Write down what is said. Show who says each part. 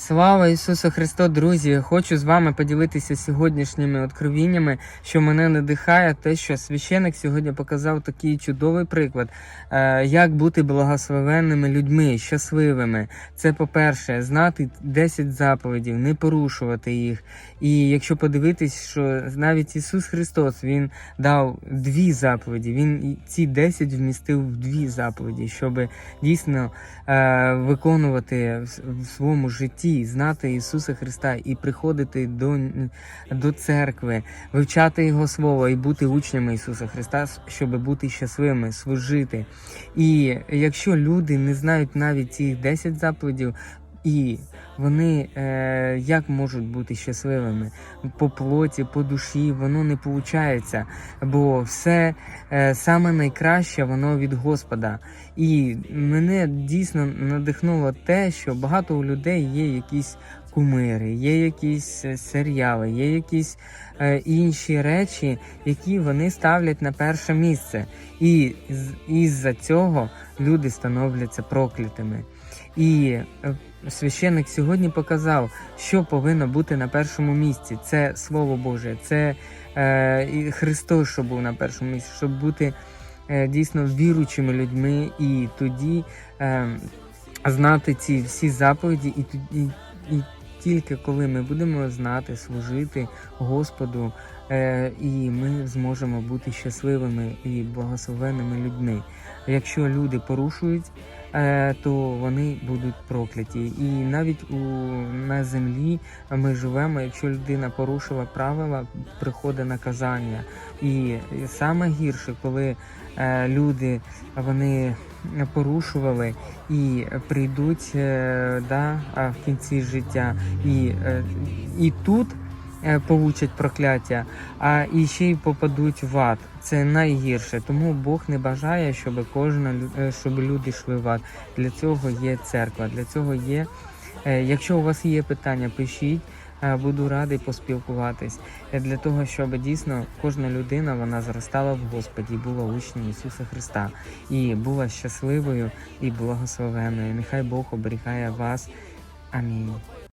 Speaker 1: Слава Ісусу Христу, друзі! Хочу з вами поділитися сьогоднішніми откровіннями, що мене надихає, те, що священик сьогодні показав такий чудовий приклад, е, як бути благословенними людьми, щасливими. Це, по-перше, знати 10 заповідів, не порушувати їх. І якщо подивитись, що навіть Ісус Христос Він дав дві заповіді, Він ці 10 вмістив в дві заповіді, щоб дійсно е, виконувати в, в своєму житті, знати Ісуса Христа і приходити до, до церкви, вивчати Його Слово і бути учнями Ісуса Христа, щоб бути щасливими, служити. І якщо люди не знають навіть цих 10 заповідей, і вони е, як можуть бути щасливими по плоті, по душі, воно не виходить, бо все е, саме найкраще воно від Господа. І мене дійсно надихнуло те, що багато у людей є якісь кумири, є якісь е, серіали, є якісь е, інші речі, які вони ставлять на перше місце. І із-за цього люди становляться проклятими. І е, священник сьогодні показав, що повинно бути на першому місці. Це Слово Боже, це е, і Христос, що був на першому місці, щоб бути е, дійсно віруючими людьми, і тоді е, знати ці всі заповіді, і, тоді- і тільки коли ми будемо знати, служити Господу, е, і ми зможемо бути щасливими і благословенними людьми. Якщо люди порушують, то вони будуть прокляті. І навіть у, на землі ми живемо, якщо людина порушила правила, приходить наказання. І саме гірше, коли е, люди вони порушували і прийдуть е, да, в кінці життя, і, е, і тут е, получать прокляття, а і ще й попадуть в ад. Це найгірше. Тому Бог не бажає, щоб кожна е, щоб люди йшли в ад. Для цього є церква. Для цього є. е, Якщо у вас є питання, пишіть. Е, Буду радий поспілкуватись Е, для того, щоб дійсно кожна людина вона зростала в Господі, була учнем Ісуса Христа і була щасливою і благословенною. Нехай Бог оберігає вас. Амінь.